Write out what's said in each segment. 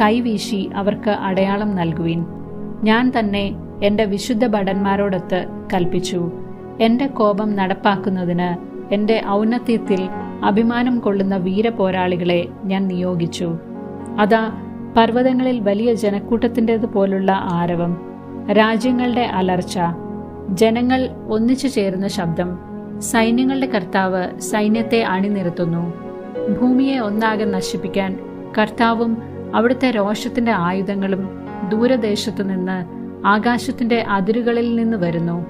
കൈവീശി അവർക്ക് അടയാളം നൽകുവിൻ. ഞാൻ തന്നെ എന്റെ വിശുദ്ധ ഭടന്മാരോടൊത്ത് കൽപ്പിച്ചു. എന്റെ കോപം നടപ്പാക്കുന്നതിന് എന്റെ ഔന്നത്യത്തിൽ അഭിമാനം കൊള്ളുന്ന വീരപോരാളികളെ ഞാൻ നിയോഗിച്ചു. അതാ പർവതങ്ങളിൽ വലിയ ജനക്കൂട്ടത്തിന്റെത് പോലുള്ള ആരവം രാജ്യങ്ങളുടെ അലർച്ച ജനങ്ങൾ ഒന്നിച്ചു ചേരുന്ന ശബ്ദം സൈന്യങ്ങളുടെ കർത്താവ് സൈന്യത്തെ അണിനിരത്തുന്നു. ഭൂമിയെ ഒന്നാകെ നശിപ്പിക്കാൻ കർത്താവും അവിടുത്തെ രോഷത്തിന്റെ ആയുധങ്ങളും ദൂരദേശത്തു നിന്ന് ആകാശത്തിന്റെ അതിരുകളിൽ നിന്ന് വരുന്നു.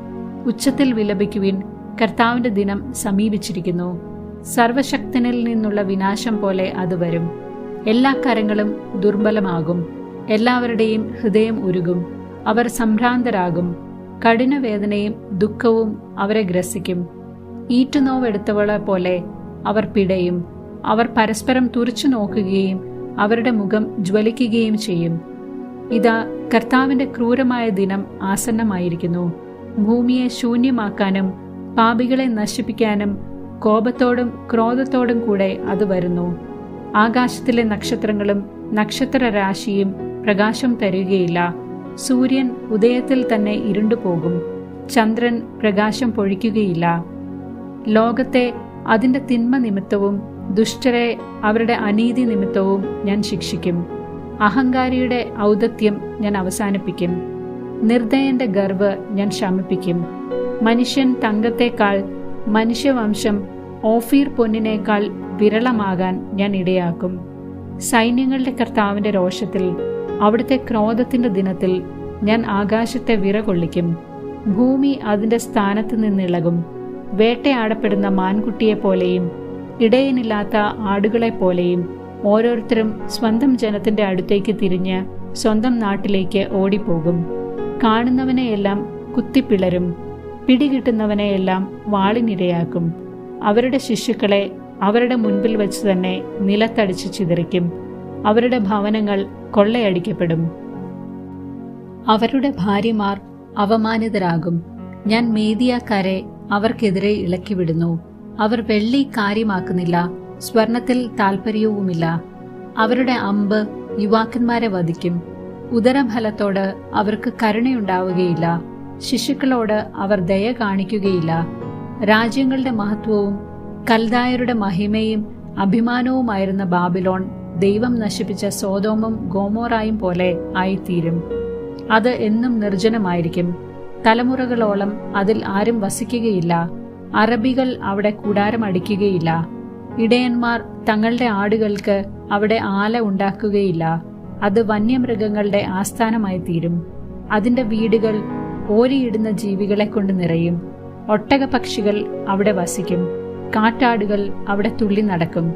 ഉച്ചത്തിൽ വിലപിക്കുവിൻ കർത്താവിന്റെ ദിനം സമീപിച്ചിരിക്കുന്നു. സർവശക്തനിൽ നിന്നുള്ള വിനാശം പോലെ അത് വരും. എല്ലാ കരങ്ങളും ദുർബലമാകും. എല്ലാവരുടെയും ഹൃദയം ഉരുകും. അവർ സംഭ്രാന്തരാകും. കഠിനവേദനയും ദുഃഖവും അവരെ ഗ്രസിക്കും. ഈറ്റുനോവെടുത്തവളെ പോലെ അവർ പിടയും. അവർ പരസ്പരം തുറച്ചു നോക്കുകയും അവരുടെ മുഖം ജ്വലിക്കുകയും ചെയ്യും. ഇതാ കർത്താവിന്റെ ക്രൂരമായ ദിനം ആസന്നമായിരിക്കുന്നു. ഭൂമിയെ ശൂന്യമാക്കാനും പാപികളെ നശിപ്പിക്കാനും കോപത്തോടും ക്രോധത്തോടും കൂടെ അത് വരുന്നു. ആകാശത്തിലെ നക്ഷത്രങ്ങളും നക്ഷത്രരാശിയും പ്രകാശം തരുകയില്ല. സൂര്യൻ ഉദയത്തിൽ തന്നെ ഇരുണ്ടുപോകും. ചന്ദ്രൻ പ്രകാശം പൊഴിക്കുകയില്ല. ലോകത്തെ അതിന്റെ തിന്മ നിമിത്തവും ദുഷ്ടരെ അവരുടെ അനീതി നിമിത്തവും ഞാൻ ശിക്ഷിക്കും. അഹങ്കാരിയുടെ ഔദത്യം ഞാൻ അവസാനിപ്പിക്കും. നിർദ്ദയന്റെ ഗർവ് ഞാൻ ശമിപ്പിക്കും. മനുഷ്യൻ തങ്കത്തേക്കാൾ മനുഷ്യവംശം ഓഫീർ പൊന്നിനേക്കാൾ വിരളമാകാൻ ഞാൻ ഇടയാക്കും. സൈന്യങ്ങളുടെ കർത്താവിന്റെ രോഷത്തിൽ അവിടുത്തെ ക്രോധത്തിന്റെ ദിനത്തിൽ ഞാൻ ആകാശത്തെ വിറകൊള്ളിക്കും. ഭൂമി അതിന്റെ സ്ഥാനത്ത് നിന്നിളകും. വേട്ടയാടപ്പെടുന്ന മാൻകുട്ടിയെ പോലെയും ഇടയനില്ലാത്ത ആടുകളെ പോലെയും ഓരോരുത്തരും സ്വന്തം ജനത്തിന്റെ അടുത്തേക്ക് തിരിഞ്ഞ് സ്വന്തം നാട്ടിലേക്ക് ഓടിപ്പോകും. കാണുന്നവനെയെല്ലാം കുത്തിപ്പിളരും പിടികിട്ടുന്നവനെയെല്ലാം വാളിനിരയാക്കും. അവരുടെ ശിശുക്കളെ അവരുടെ മുൻപിൽ വെച്ച് തന്നെ നിലത്തടിച്ച് ചിതറിക്കും. അവരുടെ ഭവനങ്ങൾ കൊള്ളയടിക്കപ്പെടും. അവരുടെ ഭാര്യമാർ അവമാനിതരാകും ഞാൻ മേദിയാക്കാരെ അവർക്കെതിരെ ഇളക്കിവിടുന്നു. അവർ വെള്ളി കാര്യമാക്കുന്നില്ല സ്വർണത്തിൽ താൽപ്പര്യവുമില്ല അവരുടെ അമ്പ് യുവാക്കന്മാരെ വധിക്കും. ഉദരഫലത്തോട് അവർക്ക് കരുണയുണ്ടാവുകയില്ല. ശിശുക്കളോട് അവർ ദയ കാണിക്കുകയില്ല. രാജ്യങ്ങളുടെ മഹത്വവും കൽദായരുടെ മഹിമയും അഭിമാനവുമായിരുന്ന ബാബിലോൺ ദൈവം നശിപ്പിച്ച സോതോമും ഗോമോറായും പോലെ ആയിത്തീരും. അത് എന്നും നിർജനമായിരിക്കും. തലമുറകളോളം അതിൽ ആരും വസിക്കുകയില്ല. അറബികൾ അവിടെ കൂടാരം അടിക്കുകയില്ല. ഇടയന്മാർ തങ്ങളുടെ ആടുകൾക്ക് അവിടെ ആല ഉണ്ടാക്കുകയില്ല. അത് വന്യമൃഗങ്ങളുടെ ആസ്ഥാനമായി തീരും അതിന്റെ വീടുകൾ ഓരിയിടുന്ന ജീവികളെ കൊണ്ട് നിറയും. ഒട്ടകപക്ഷികൾ അവിടെ വസിക്കും. കാട്ടാടുകൾ അവിടെ തുള്ളി നടക്കും.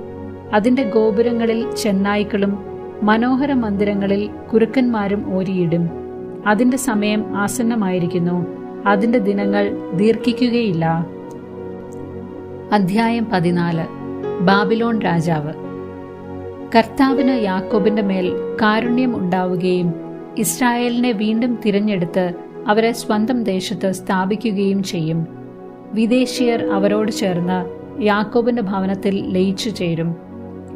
അതിന്റെ ഗോപുരങ്ങളിൽ ചെന്നായ്ക്കളും മനോഹര മന്ദിരങ്ങളിൽ കുരുക്കന്മാരും ഓരിയിടും. അതിന്റെ സമയം ആസന്നമായിരിക്കുന്നു. അതിന്റെ ദിനങ്ങൾ ദീർഘിക്കുകയില്ല. അധ്യായം പതിനാല്. ബാബിലോൺ രാജാവ്. കർത്താവിന് യാക്കോബിന്റെ മേൽ കാരുണ്യം ഉണ്ടാവുകയും ഇസ്രായേലിനെ വീണ്ടും തിരഞ്ഞെടുത്ത് അവരെ സ്വന്തം ദേശത്ത് സ്ഥാപിക്കുകയും ചെയ്യും. വിദേശീയർ അവരോട് ചേർന്ന് യാക്കോബിന്റെ ഭവനത്തിൽ ലയിച്ചു ചേരും.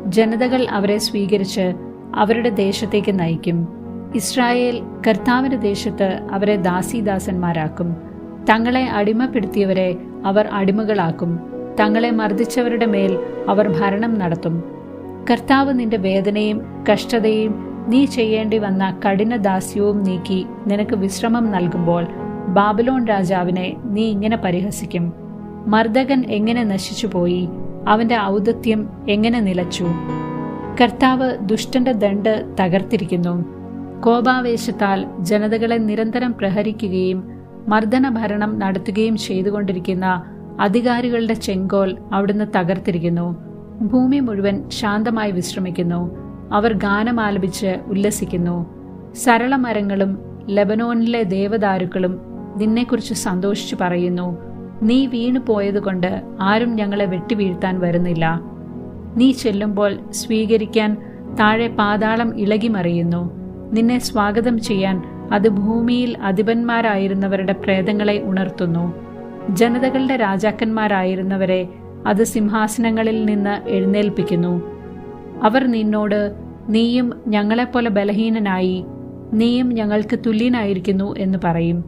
ജനതകൾ അവരെ സ്വീകരിച്ച് അവരുടെ ദേശത്തേക്ക് നയിക്കും. ഇസ്രായേൽ കർത്താവിന്റെ ദേശത്ത് അവരെ ദാസീദാസന്മാരാക്കും. തങ്ങളെ അടിമപ്പെടുത്തിയവരെ അവർ അടിമകളാക്കും. തങ്ങളെ മർദ്ദിച്ചവരുടെ മേൽ അവർ ഭരണം നടത്തും. കർത്താവ് നിന്റെ വേദനയും കഷ്ടതയും നീ ചെയ്യേണ്ടി വന്ന കഠിന ദാസ്യവും നീക്കി നിനക്ക് വിശ്രമം നൽകുമ്പോൾ ബാബിലോൺ രാജാവിനെ നീ ഇങ്ങനെ പരിഹസിക്കും. മർദ്ദകൻ എങ്ങനെ നശിച്ചുപോയി അവന്റെ ഔദത്യം എങ്ങനെ നിലച്ചു? കർത്താവ് ദുഷ്ടന്റെ ദണ്ട് തകർത്തിരിക്കുന്നു. കോപാവേശത്താൽ ജനതകളെ നിരന്തരം പ്രഹരിക്കുകയും മർദ്ദന ഭരണം നടത്തുകയും ചെയ്തുകൊണ്ടിരിക്കുന്ന അധികാരികളുടെ ചെങ്കോൽ അവിടുന്ന് തകർത്തിരിക്കുന്നു. ഭൂമി മുഴുവൻ ശാന്തമായി വിശ്രമിക്കുന്നു. അവർ ഗാനമാലപിച്ച് ഉല്ലസിക്കുന്നു. സരളമരങ്ങളും ലെബനോനിലെ ദേവദാരുക്കളും നിന്നെക്കുറിച്ച് സന്തോഷിച്ചു പറയുന്നു നീ വീണു പോയതുകൊണ്ട് ആരും ഞങ്ങളെ വെട്ടിവീഴ്ത്താൻ വരുന്നില്ല. നീ ചെല്ലുമ്പോൾ സ്വീകരിക്കാൻ താഴെ പാതാളം ഇളകിമറിയുന്നു നിന്നെ സ്വാഗതം ചെയ്യാൻ അത് ഭൂമിയിൽ അധിപന്മാരായിരുന്നവരുടെ പ്രേതങ്ങളെ ഉണർത്തുന്നു. ജനതകളുടെ രാജാക്കന്മാരായിരുന്നവരെ അത് സിംഹാസനങ്ങളിൽ നിന്ന് എഴുന്നേൽപ്പിക്കുന്നു. അവർ നിന്നോട് നീയും ഞങ്ങളെപ്പോലെ ബലഹീനനായി നീയും ഞങ്ങൾക്ക് തുല്യനായിരിക്കുന്നു എന്ന് പറയും.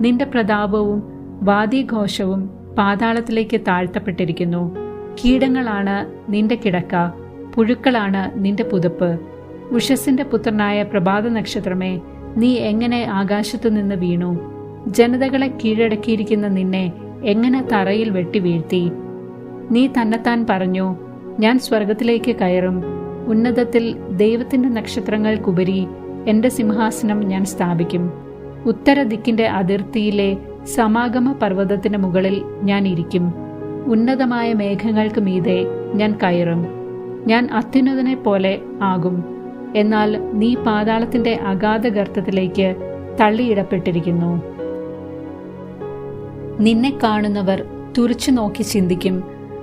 നിന്റെ പ്രതാപവും വാദിഘോഷവും പാതാളത്തിലേക്ക് താഴ്ത്തപ്പെട്ടിരിക്കുന്നു. കീടങ്ങളാണ് നിന്റെ കിടക്ക പുഴുക്കളാണ് നിന്റെ പുതപ്പ്. ഉഷസിന്റെ പുത്രനായ പ്രഭാത നക്ഷത്രമേ നീ എങ്ങനെ ആകാശത്തു നിന്ന് വീണു? ജനതകളെ കീഴടക്കിയിരിക്കുന്ന നിന്നെ എങ്ങനെ തറയിൽ വെട്ടി വീഴ്ത്തി? നീ തന്നെത്താൻ പറഞ്ഞു ഞാൻ സ്വർഗത്തിലേക്ക് കയറും. ഉന്നതത്തിൽ ദൈവത്തിന്റെ നക്ഷത്രങ്ങൾക്കുപരി എന്റെ സിംഹാസനം ഞാൻ സ്ഥാപിക്കും. ഉത്തര ദിക്കിന്റെ അതിർത്തിയിലെ സമാഗമ പർവതത്തിന് മുകളിൽ ഞാൻ ഇരിക്കും. ഉന്നതമായ മേഘങ്ങൾക്ക് മീതെ ഞാൻ കയറും. ഞാൻ അത്യുന്നതനെ പോലെ ആകും. എന്നാൽ നീ പാതാളത്തിന്റെ അഗാധ ഗർത്തത്തിലേക്ക് തള്ളിയിടപ്പെട്ടിരിക്കുന്നു. നിന്നെ കാണുന്നവർ തുറച്ചു നോക്കി ചിന്തിക്കും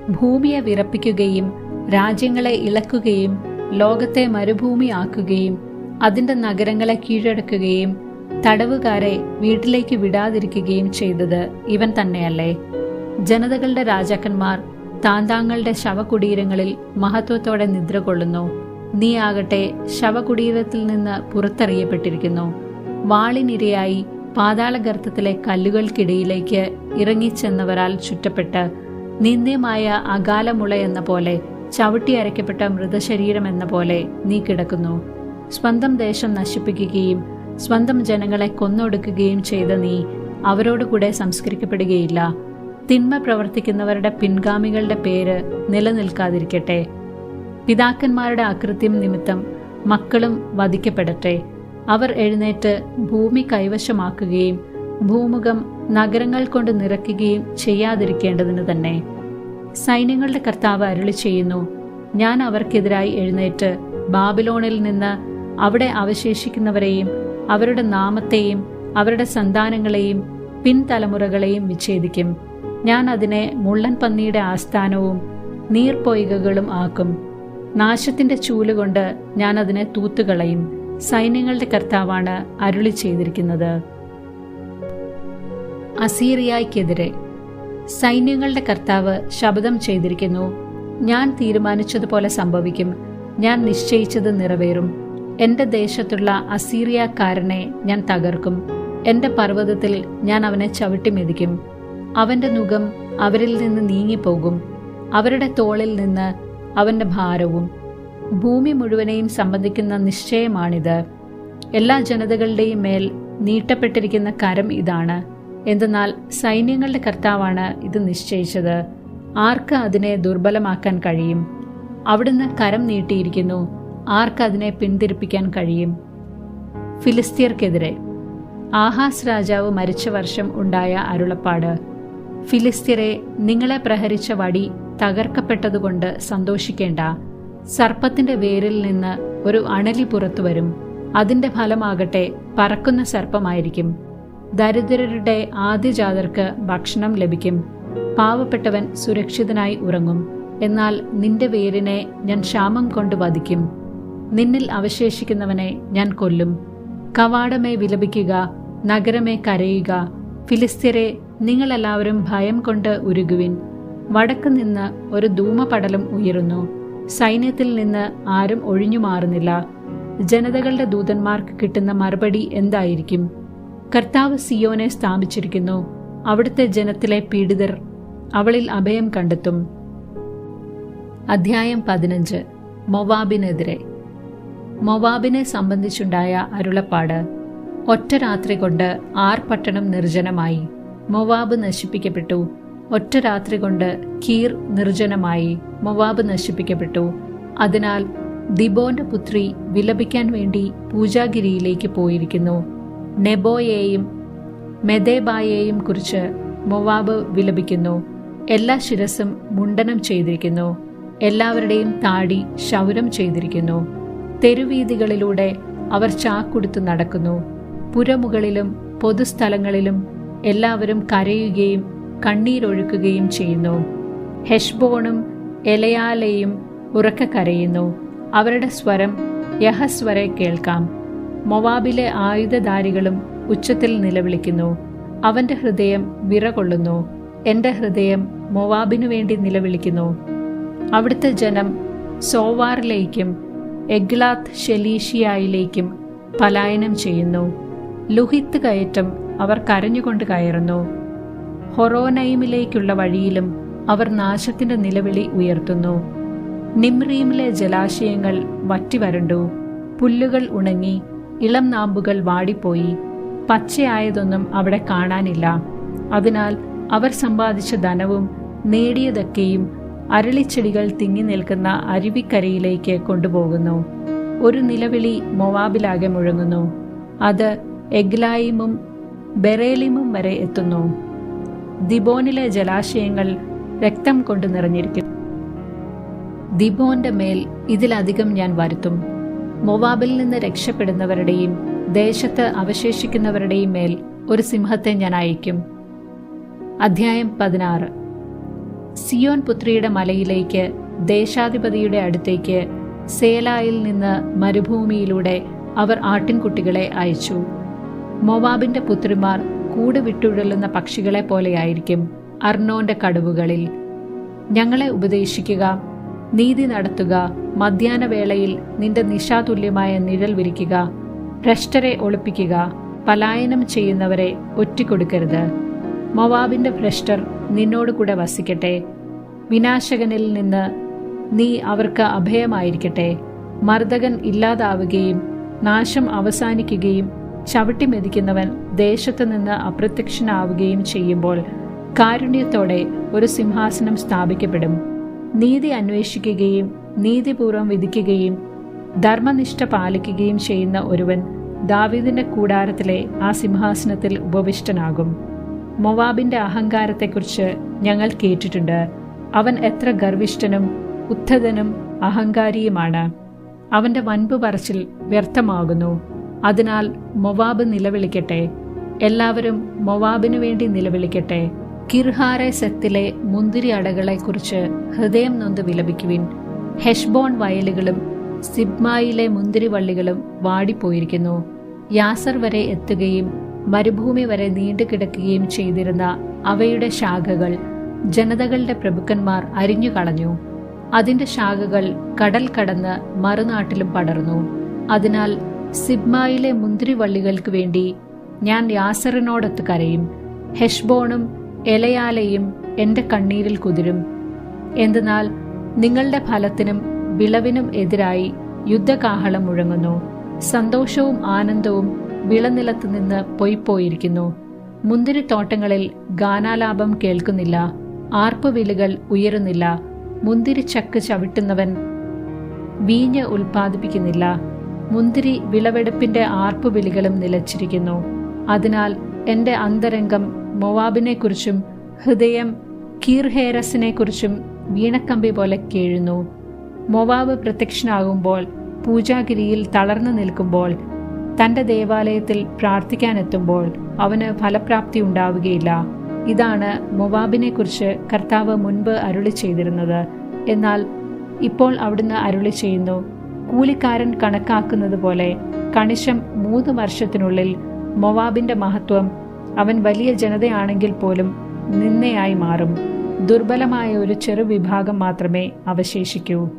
ഭൂമിയെ വിറപ്പിക്കുകയും രാജ്യങ്ങളെ ഇളക്കുകയും ലോകത്തെ മരുഭൂമിയാക്കുകയും അതിന്റെ നഗരങ്ങളെ കീഴടക്കുകയും തടവുകാരെ വീട്ടിലേക്ക് വിടാതിരിക്കുകയും ചെയ്തത് ഇവൻ തന്നെയല്ലേ. ജനതകളുടെ രാജാക്കന്മാർ താന്താങ്ങളുടെ ശവകുടീരങ്ങളിൽ മഹത്വത്തോടെ നിദ്ര കൊള്ളുന്നു. നീ ആകട്ടെ ശവകുടീരത്തിൽ നിന്ന് പുറത്തറിയപ്പെട്ടിരിക്കുന്നു. വാളിനിരയായി പാതാളഗർത്തത്തിലെ കല്ലുകൾക്കിടയിലേക്ക് ഇറങ്ങിച്ചെന്നവരാൽ ചുറ്റപ്പെട്ട് നിന്ദ്യമായ അകാലമുള എന്ന പോലെ ചവിട്ടി അരയ്ക്കപ്പെട്ട മൃതശരീരം എന്ന പോലെ നീ കിടക്കുന്നു. സ്വന്തം ദേശം നശിപ്പിക്കുകയും സ്വന്തം ജനങ്ങളെ കൊന്നൊടുക്കുകയും ചെയ്ത നീ അവരോട് കൂടെ സംസ്കരിക്കപ്പെടുകയില്ല. തിന്മ പ്രവർത്തിക്കുന്നവരുടെ പിൻഗാമികളുടെ പേര് നിലനിൽക്കാതിരിക്കട്ടെ. പിതാക്കന്മാരുടെ അകൃത്യം നിമിത്തം മക്കളും വധിക്കപ്പെടട്ടെ. അവർ എഴുന്നേറ്റ് ഭൂമി കൈവശമാക്കുകയും ഭൂമുഖം നഗരങ്ങൾ കൊണ്ട് നിറയ്ക്കുകയും ചെയ്യാതിരിക്കേണ്ടതിന് തന്നെ. സൈന്യങ്ങളുടെ കർത്താവ് അരുളി ചെയ്യുന്നു ഞാൻ അവർക്കെതിരായി എഴുന്നേറ്റ് ബാബിലോണിൽ നിന്ന് അവിടെ അവശേഷിക്കുന്നവരെയും അവരുടെ നാമത്തെയും അവരുടെ സന്താനങ്ങളെയും പിൻതലമുറകളെയും വിച്ഛേദിക്കും. ഞാൻ അതിനെ മുള്ളൻ പന്നിയുടെ ആസ്ഥാനവും നീർപ്പൊയ്കകളും ആക്കും. നാശത്തിന്റെ ചൂലുകൊണ്ട് ഞാൻ അതിനെ തൂത്തുകളയും. സൈന്യങ്ങളുടെ കർത്താവാണ് അരുളി ചെയ്തിരിക്കുന്നത്. അസീറിയായ്ക്കെതിരെ സൈന്യങ്ങളുടെ കർത്താവ് ശബ്ദം ചെയ്തിരിക്കുന്നു. ഞാൻ തീരുമാനിച്ചതുപോലെ സംഭവിക്കും. ഞാൻ നിശ്ചയിച്ചത് നിറവേറും. എന്റെ ദേശത്തുള്ള അസീറിയക്കാരനെ ഞാൻ തകർക്കും. എന്റെ പർവതത്തിൽ ഞാൻ അവനെ ചവിട്ടി മെതിക്കും. അവന്റെ മുഖം അവരിൽ നിന്ന് നീങ്ങിപ്പോകും. അവരുടെ തോളിൽ നിന്ന് അവന്റെ ഭാരവും ഭൂമി മുഴുവനെയും സംബന്ധിക്കുന്ന നിശ്ചയമാണിത്. എല്ലാ ജനതകളുടെയും മേൽ നീട്ടപ്പെട്ടിരിക്കുന്ന കരം ഇതാണ്. എന്തെന്നാൽ സൈന്യങ്ങളുടെ കർത്താവാണ് ഇത് നിശ്ചയിച്ചത്. ആർക്ക് അതിനെ ദുർബലമാക്കാൻ കഴിയും? അവിടുന്ന് കരം നീട്ടിയിരിക്കുന്നു. ആർക്ക് അതിനെ പിന്തിരിപ്പിക്കാൻ കഴിയും? ഫിലിസ്തീർക്കെതിരെ. ആഹാസ് രാജാവ് മരിച്ച വർഷം ഉണ്ടായ അരുളപ്പാട്. ഫിലിസ്തീരെ നിങ്ങളെ പ്രഹരിച്ച വടി തകർക്കപ്പെട്ടതുകൊണ്ട് സന്തോഷിക്കേണ്ട. സർപ്പത്തിന്റെ വേരിൽ നിന്ന് ഒരു അണലി പുറത്തു വരും. അതിന്റെ ഫലമാകട്ടെ പറക്കുന്ന സർപ്പമായിരിക്കും. ദരിദ്രരുടെ ആദ്യജാതർക്ക് ഭക്ഷണം ലഭിക്കും. പാവപ്പെട്ടവൻ സുരക്ഷിതനായി ഉറങ്ങും. എന്നാൽ നിന്റെ വേരിനെ ഞാൻ ക്ഷാമം കൊണ്ട് വധിക്കും. നിന്നിൽ അവശേഷിക്കുന്നവനെ ഞാൻ കൊല്ലും. കവാടമേ വിലപിക്കുക നഗരമേ കരയുക. ഫിലിസ്തീരെ നിങ്ങളെല്ലാവരും ഭയം കൊണ്ട് ഉരുകുവിൻ. വടക്ക് നിന്ന് ഒരു ധൂമപടലം ഉയരുന്നു. സൈന്യത്തിൽ നിന്ന് ആരും ഒഴിഞ്ഞു മാറുന്നില്ല. ജനതകളുടെ ദൂതന്മാർക്ക് കിട്ടുന്ന മറുപടി എന്തായിരിക്കും? കർത്താവ് സിയോനെ സ്ഥാപിച്ചിരിക്കുന്നു അവിടുത്തെ ജനത്തിലെ പീഡിതർ അവളിൽ അഭയം കണ്ടെത്തും. അധ്യായം പതിനഞ്ച്. മൊവാബിനെതിരെ. മൊവാബിനെ സംബന്ധിച്ചുണ്ടായ അരുളപ്പാട്. ഒറ്റ രാത്രി കൊണ്ട് ആർ പട്ടണം നിർജനമായി. മൊവാബ് നശിപ്പിക്കപ്പെട്ടു. ഒറ്റ രാത്രി കൊണ്ട് കീർ നിർജനമായി മൊവാബ് നശിപ്പിക്കപ്പെട്ടു. അതിനാൽ ദിബോന്റെ പുത്രി വിലപിക്കാൻ വേണ്ടി പൂജാഗിരിയിലേക്ക് പോയിരിക്കുന്നു. നെബോയെയും മെദേബായെയും കുറിച്ച് മൊവാബ് വിലപിക്കുന്നു. എല്ലാ ശിരസും മുണ്ടനം ചെയ്തിരിക്കുന്നു. എല്ലാവരുടെയും താടി ശൗരം ചെയ്തിരിക്കുന്നു. തെരുവീതികളിലൂടെ അവർ ചാക്കുടുത്ത് നടക്കുന്നു. പുരമുകളിലും പൊതുസ്ഥലങ്ങളിലും എല്ലാവരും കരയുകയും കണ്ണീരൊഴുക്കുകയും ചെയ്യുന്നു. ഹെഷ്ബോണും എലയാലയും ഉറക്കെ കരയുന്നു. അവരുടെ സ്വരം യഹസ്വരെ കേൾക്കാം. മൊവാബിലെ ആയുധധാരികളും ഉച്ചത്തിൽ നിലവിളിക്കുന്നു. അവന്റെ ഹൃദയം വിറകൊള്ളുന്നു. എന്റെ ഹൃദയം മൊവാബിനു വേണ്ടി നിലവിളിക്കുന്നു. അവിടുത്തെ ജനം സോവാറിലേക്കും എഗ്ലാത്ത് ഷെലീഷിയായിലേക്കും പലായനം ചെയ്യുന്നു. ലുഹിത്ത് കയറ്റം അവർ കരഞ്ഞുകൊണ്ട് കയറുന്നു. ഹൊറോനൈമിലേക്കുള്ള വഴിയിലും അവർ നാശത്തിന്റെ നിലവിളി ഉയർത്തുന്നു. നിമ്രീമിലെ ജലാശയങ്ങൾ വറ്റിവരണ്ടു. പുല്ലുകൾ ഉണങ്ങി ഇളം നാമ്പുകൾ വാടിപ്പോയി. പച്ചയായതൊന്നും അവിടെ കാണാനില്ല. അതിനാൽ അവർ സമ്പാദിച്ച ധനവും നേടിയതൊക്കെയും അരളിച്ചെടികൾ തിങ്ങി നിൽക്കുന്ന അരുവിക്കരയിലേക്ക് കൊണ്ടുപോകുന്നു. ഒരു നിലവിളി മൊവാബിലാകെ മുഴങ്ങുന്നു. അത് എഗ്ലായിമും ബെറേലിമും വരെ എത്തുന്നു. ദിബോനിലെ ജലാശയങ്ങൾ രക്തം കൊണ്ട് നിറഞ്ഞിരിക്കുന്നു. ദിബോന്റെ മേൽ ഇതിലധികം ഞാൻ വരുത്തും. മൊവാബിൽ നിന്ന് രക്ഷപ്പെടുന്നവരുടെയും ദേശത്ത് അവശേഷിക്കുന്നവരുടെയും മേൽ ഒരു സിംഹത്തെ ഞാൻ അയക്കും അധ്യായം പതിനാറ്. സിയോൻ പുത്രിയുടെ മലയിലേക്ക് ദേശാധിപതിയുടെ അടുത്തേക്ക് സേലായിൽ നിന്ന് മരുഭൂമിയിലൂടെ അവർ ആട്ടിൻകുട്ടികളെ അയച്ചു. മൊവാബിന്റെ പുത്രിമാർ കൂട് വിട്ടുഴലുന്ന പക്ഷികളെ പോലെയായിരിക്കും അർണോന്റെ കടുവുകളിൽ. ഞങ്ങളെ ഉപദേശിക്കുക നീതി നടത്തുക മധ്യാഹ്നവേളയിൽ നിന്റെ നിശാതുല്യമായ നിഴൽ വിരിക്കുക ഭ്രഷ്ടരെ ഒളിപ്പിക്കുക പലായനം ചെയ്യുന്നവരെ ഒറ്റിക്കൊടുക്കരുത്. മൊവാബിന്റെ ഭ്രഷ്ടർ നിന്നോട് കൂടെ വസിക്കട്ടെ. വിനാശകനിൽ നിന്ന് നീ അവർക്ക് അഭയമായിരിക്കട്ടെ. മർദ്ദകൻ ഇല്ലാതാവുകയും നാശം അവസാനിക്കുകയും ചവിട്ടി മെതിക്കുന്നവൻ ദേശത്തു നിന്ന് അപ്രത്യക്ഷനാവുകയും ചെയ്യുമ്പോൾ കാരുണ്യത്തോടെ ഒരു സിംഹാസനം സ്ഥാപിക്കപ്പെടും. നീതി അന്വേഷിക്കുകയും നീതിപൂർവം വിധിക്കുകയും ധർമ്മനിഷ്ഠ പാലിക്കുകയും ചെയ്യുന്ന ഒരുവൻ ദാവീദിന്റെ കൂടാരത്തിലെ ആ സിംഹാസനത്തിൽ ഉപവിഷ്ടനാകും. മൊവാബിന്റെ അഹങ്കാരത്തെക്കുറിച്ച് ഞങ്ങൾ കേട്ടിട്ടുണ്ട്. അവൻ എത്ര ഗർവിഷ്ഠനും ഉദ്ധതനും അഹങ്കാരിയുമാണ്. അവന്റെ വൻപു പറച്ചിൽ വ്യർത്ഥമാകുന്നു. അതിനാൽ മൊവാബ് നിലവിളിക്കട്ടെ. എല്ലാവരും മൊവാബിനു വേണ്ടി നിലവിളിക്കട്ടെ. കിർഹാരെ സെത്തിലെ മുന്തിരി അടകളെക്കുറിച്ച് ഹൃദയം നൊന്ത് വിലപിക്കുവിൻ. ഹെഷ്ബോൺ വയലുകളും സിബ്മായിലെ മുന്തിരിവള്ളികളും വാടിപ്പോയിരിക്കുന്നു. യാസർ വരെ എത്തുകയും മരുഭൂമി വരെ നീണ്ടുകിടക്കുകയും ചെയ്തിരുന്ന അവയുടെ ശാഖകൾ ജനതകളുടെ പ്രഭുക്കന്മാർ അരിഞ്ഞു കളഞ്ഞു. അതിന്റെ ശാഖകൾ കടൽ കടന്ന് മറുനാട്ടിലും പടർന്നു. അതിനാൽ സിബ്മായിലെ മുന്തിരിവള്ളികൾക്ക് വേണ്ടി ഞാൻ യാസറിനോടൊത്ത് കരയും. ഹെഷ്ബോണും എലയാലയും എന്റെ കണ്ണീരിൽ കുതിരും. എന്തെന്നാൽ നിങ്ങളുടെ ഫലത്തിനും വിളവിനും എതിരായി യുദ്ധകാഹളം മുഴങ്ങുന്നു. സന്തോഷവും ആനന്ദവും വിളനിലത്ത് നിന്ന് പൊയ്പോയിരിക്കുന്നു. മുന്തിരിത്തോട്ടങ്ങളിൽ ഗാനാലാപം കേൾക്കുന്നില്ല. ആർപ്പുവിലുകൾ ഉയരുന്നില്ല. മുന്തിരിച്ചക്ക് ചവിട്ടുന്നവൻ വീഞ്ഞ് ഉൽപ്പാദിപ്പിക്കുന്നില്ല. മുന്തിരി വിളവെടുപ്പിന്റെ ആർപ്പുവിളികളും നിലച്ചിരിക്കുന്നു. അതിനാൽ എന്റെ അന്തരംഗം മൊവാബിനെക്കുറിച്ചും ഹൃദയം കീർഹേരസിനെക്കുറിച്ചും വീണക്കമ്പി പോലെ കേഴുന്നു. മൊവാബ് പ്രത്യക്ഷനാകുമ്പോൾ പൂജാഗിരിയിൽ തളർന്നു നിൽക്കുമ്പോൾ തന്റെ ദേവാലയത്തിൽ പ്രാർത്ഥിക്കാനെത്തുമ്പോൾ അവന് ഫലപ്രാപ്തി ഉണ്ടാവുകയില്ല. ഇതാണ് മൊവാബിനെക്കുറിച്ച് കർത്താവ് മുൻപ് അരുളി ചെയ്തിരുന്നത് എന്നാൽ ഇപ്പോൾ അവിടുന്ന് അരുളി ചെയ്യുന്നു കൂലിക്കാരൻ കണക്കാക്കുന്നത് പോലെ കണിശം മൂന്ന് വർഷത്തിനുള്ളിൽ മൊവാബിന്റെ മഹത്വം അവൻ വലിയ ജനതയാണെങ്കിൽ പോലും നിന്നയായി മാറും. ദുർബലമായ ഒരു ചെറു വിഭാഗം മാത്രമേ അവശേഷിക്കൂ.